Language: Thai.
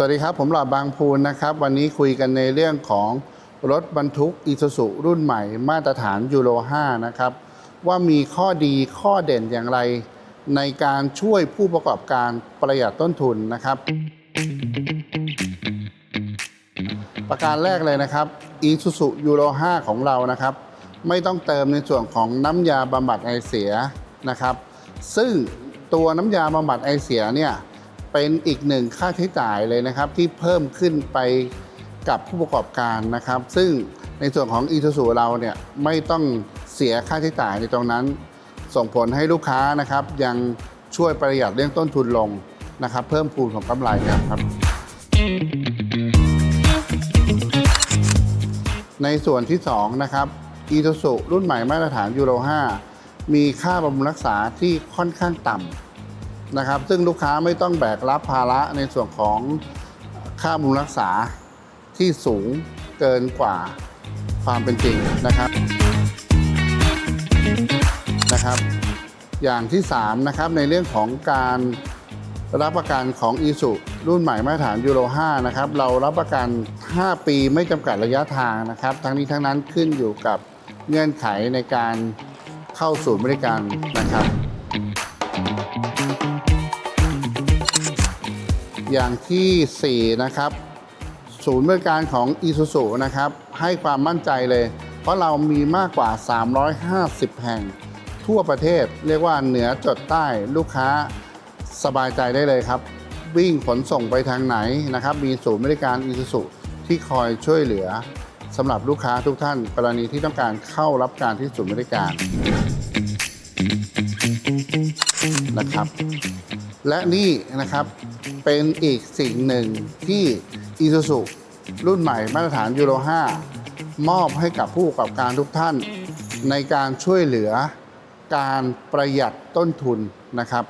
สวัสดีครับ ผมหลอดบางพูนนะครับ วันนี้คุยกันในเรื่องของรถบรรทุกอีซูซุรุ่นใหม่มาตรฐานยูโร 5 นะครับ ว่ามีข้อดีข้อเด่นอย่างไร ในการช่วยผู้ประกอบการประหยัดต้นทุนนะครับ ประการแรกเลยนะครับ Isuzu Euro 5ของเรานะครับ ไม่ต้องเติมในส่วนของน้ำยาบำบัดไอเสียนะครับ ซึ่งตัวน้ำยาบำบัดไอเสียเนี่ย เป็นอีกหนึ่งค่าใช้จ่ายเลยนะครับ ที่เพิ่มขึ้นไปกับผู้ประกอบการนะครับ ซึ่งในส่วนของ Isuzu เราเนี่ยไม่ต้องเสียค่าใช้จ่ายในตรงนั้น ส่งผลให้ลูกค้านะครับ ยังช่วยประหยัดเรื่องต้นทุนลงนะครับ เพิ่มพูนของกำไรครับ ในส่วนที่ 2 นะครับอีทูสุรุ่นใหม่มาตรฐานยูโร 5 มีค่าบำรุงรักษาที่ค่อนข้างต่ำ นะครับ ซึ่งลูกค้าไม่ต้องแบกรับภาระในส่วนของค่าบำรุงรักษาที่สูงเกินกว่าความเป็นจริงนะครับนะครับ อย่างที่ 3 นะครับในเรื่องของการรับประกันของ i s u รุ่นใหม่มาตรฐานยูโร 5 นะครับ เรารับประกัน 5 ปีไม่จำกัดระยะทางนะครับ ทั้งนี้ทั้งนั้นขึ้นอยู่กับเงื่อนไขในการเข้าศูนย์บริการนะครับ อย่างที่ 4 นะครับ ศูนย์บริการของ i s u z u นะครับ ให้ความมั่นใจเลย เพราะเรามีมากกว่า 350 แห่ง ทั่วประเทศเรียกว่าเหนือจดใต้ลูกค้าสบายใจได้เลยครับ วิ่งขนส่งไปทางไหนนะครับ มีศูนย์บริการ i s u z u ที่คอยช่วยเหลือสำหรับลูกค้าทุกท่าน กรณีที่ต้องการเข้ารับการที่ศูนย์บริการนะครับ และนี่นะครับเป็นอีกสิ่งหนึ่งที่ Isuzu รุ่นใหม่มาตรฐานยูโร 5 มอบให้กับผู้ประกอบการทุกท่าน ในการช่วยเหลือการประหยัดต้นทุนนะครับ